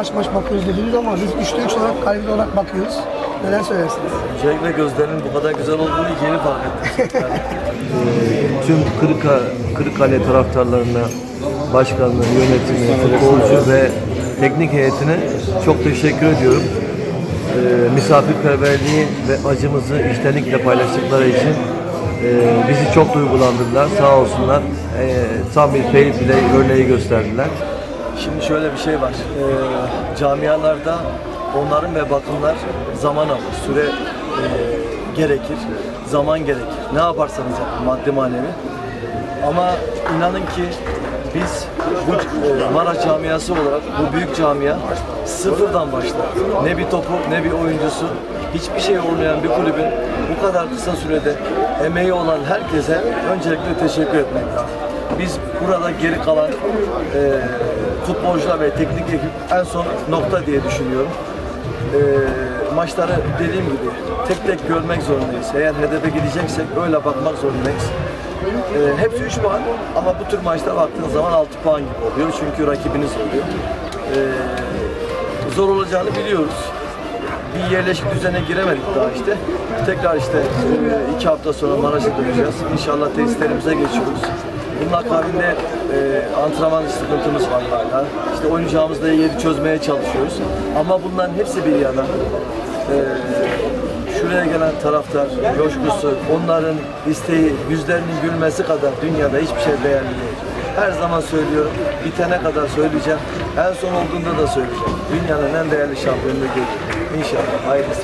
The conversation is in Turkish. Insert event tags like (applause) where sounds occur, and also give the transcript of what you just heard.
maç maç bakıyoruz dediniz ama biz 3'te 3 olarak galibiyet olarak bakıyoruz. Neler söylersiniz? Öncelikle gözlerinin bu kadar güzel olduğunu yeni fark ettim. (laughs) tüm Kırıka, Kırıkkale taraftarlarına, başkanlığı, yönetimi, futbolcu ve teknik heyetine çok teşekkür ediyorum. Ee, misafirperverliği ve acımızı içtenlikle paylaştıkları için e, bizi çok duygulandırdılar. Sağ olsunlar. E, tam bir örneği gösterdiler. Şimdi şöyle bir şey var. Ee, camialarda onların ve bakımlar zaman alır, süre e, gerekir, zaman gerekir. Ne yaparsanız yapın, maddi manevi. Ama inanın ki biz bu e, Maraş camiası olarak bu büyük camia sıfırdan başladı. Ne bir topu ne bir oyuncusu hiçbir şey olmayan bir kulübün bu kadar kısa sürede emeği olan herkese öncelikle teşekkür etmek lazım. Biz burada geri kalan e, futbolcular ve teknik ekip en son nokta diye düşünüyorum. E, maçları dediğim gibi tek tek görmek zorundayız. Eğer hedefe gideceksek öyle bakmak zorundayız. E, hepsi 3 puan ama bu tür maçta baktığınız zaman 6 puan gibi oluyor. Çünkü rakibiniz oluyor. E, zor olacağını biliyoruz. Bir yerleşik düzene giremedik daha işte. Tekrar işte e, iki hafta sonra Maraş'a döneceğiz. İnşallah tesislerimize geçiyoruz. Bunun akabinde e, antrenman sıkıntımız var hala. İşte oynayacağımızla yeri çözmeye çalışıyoruz. Ama bunların hepsi bir yana. E, şuraya gelen taraftar, coşkusu, onların isteği, yüzlerinin gülmesi kadar dünyada hiçbir şey değerli değil. Her zaman söylüyorum, bitene kadar söyleyeceğim. En son olduğunda da söyleyeceğim. Dünyanın en değerli şampiyonluğu geliyor. İnşallah. Hayırlısı.